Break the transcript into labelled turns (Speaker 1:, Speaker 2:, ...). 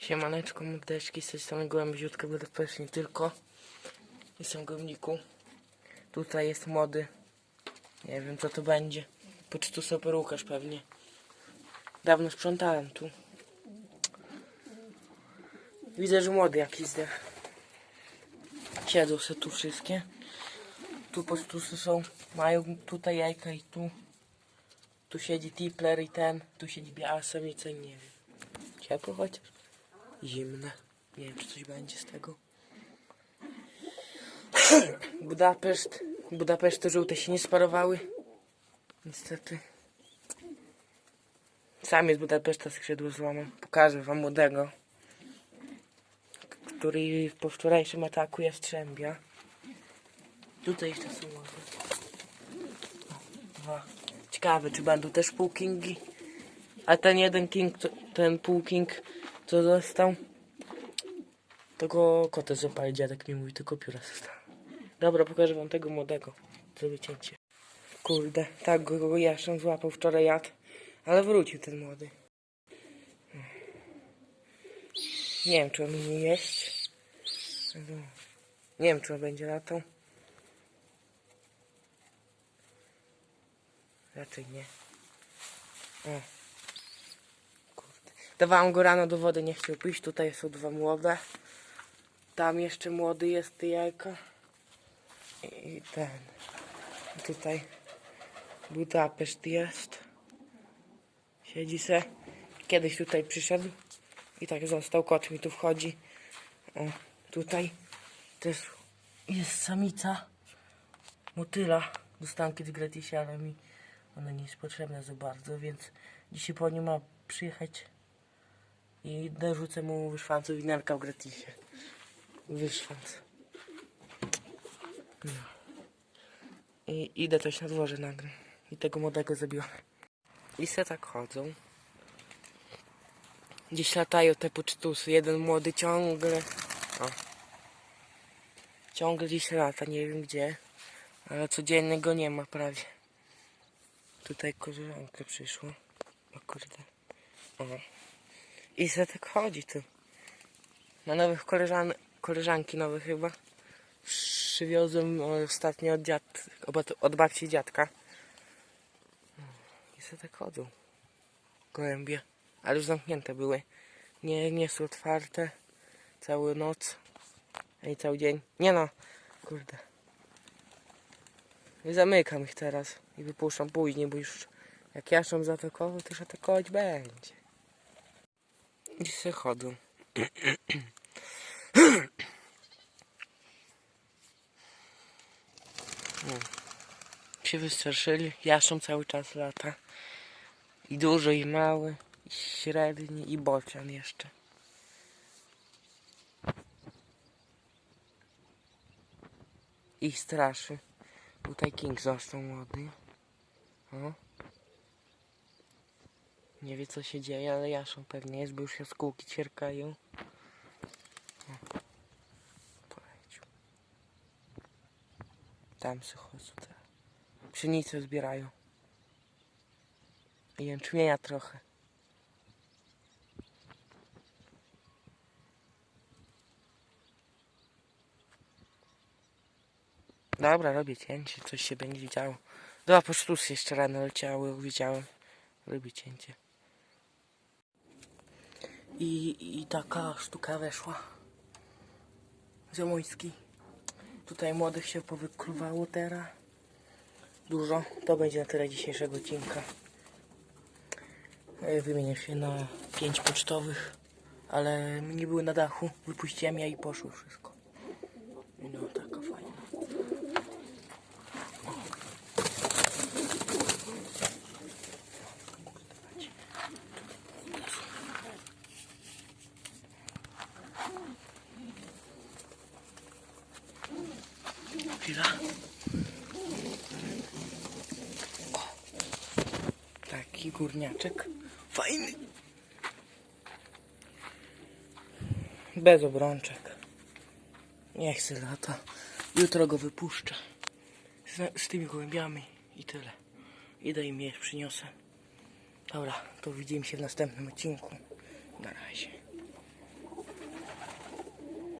Speaker 1: Siemaneczko, mordeczki, z tej strony Gołębiutka Budapeszt, nie tylko. Jestem w Górniku. Tutaj jest młody. Nie wiem co to będzie. Pocztu super Łukasz pewnie. Dawno sprzątałem tu. Widzę, że młody jakiś zdech. Siedzą se tu wszystkie. Tu pocztusy są, mają tutaj jajka i tu. Tu siedzi tipler i ten. Tu siedzi biała samica i nie wiem. Ciepło chociaż? Zimne. Nie wiem, czy coś będzie z tego. Budapeszt. Budapeszt to żółte się nie sparowały. Niestety. Sam jest Budapeszta skrzydło złamał. Pokażę wam młodego. Który po wczorajszym ataku jastrzębia. Tutaj jeszcze są. O, Dwa. Ciekawe, czy będą też półkingi. A ten jeden king, ten półking, co został, to go kotę zapali, dziadek mi mówi, tylko pióra zostało. Dobra, pokażę wam tego młodego. Zrobię cięcie. Kurde, tak go, jaszczą złapał wczoraj ale wrócił ten młody. Nie wiem, czy on umie jeść. Nie wiem, czy on będzie latał. Raczej nie. O. Dawałam go rano do wody, nie chciał pójść. Tutaj są dwa młode. Tam jeszcze młody jest ty jajka. I ten. Tutaj Budapeszt jest. Siedzi se. Kiedyś tutaj przyszedł i tak został. Kot mi tu wchodzi. O, tutaj też jest samica motyla. Dostałam kiedyś gratisie, ale mi ona nie jest potrzebna za bardzo, więc dzisiaj po nim ma przyjechać i dorzucę mu wyszwancu winerka w gratisie. Wyszwanc. No. I idę coś na dworze nagrę. I tego młodego zabiorę. I se tak chodzą. Gdzieś latają te pocztusy. Jeden młody ciągle. O. Ciągle gdzieś lata, nie wiem gdzie. Ale codziennie go nie ma prawie. Tutaj koleżanka przyszła. O kurde. O. I se tak chodzi tu. Ma nowych koleżan koleżanki nowe chyba. Przywiozłem ostatnio od dziad od, babci dziadka. I se tak chodzą. Gołębie. Ale już zamknięte były. Nie, nie są otwarte. Całą noc. I cały dzień. Nie no. Kurde. I zamykam ich teraz i wypuszczam później, bo już jak jaszczą zaatakował, to już atakować będzie. I se chodzą. No. Się wystraszyli. Jaszczą cały czas lata. I duży, i mały, i średni, i bocian jeszcze. I straszy. Tutaj King został młody. O. Nie wie co się dzieje, ale Jaszą pewnie jest, bo już ćwierkają. O. Polecił. Tam se chodzą teraz. Pszenicę zbierają. I jęczmienia trochę. Dobra, robię cięcie, coś się będzie działo. Dwa posztusy jeszcze rano leciały, widziałem. Robię cięcie. I, I taka sztuka weszła. Ziomoński. Tutaj młodych się powykluwało teraz. Dużo. To będzie na tyle dzisiejszego odcinka. E, Wymienię się na pięć pocztowych, ale nie były na dachu. Wypuściłem je i poszło wszystko. No, taka fajna. Chwila. O, taki górniaczek. Fajny. Bez obrączek. Nie chcę lata. Jutro go wypuszczę. Z, z tymi gołębiami i tyle. Idę im je przyniosę. Dobra, to widzimy się w następnym odcinku. Na razie.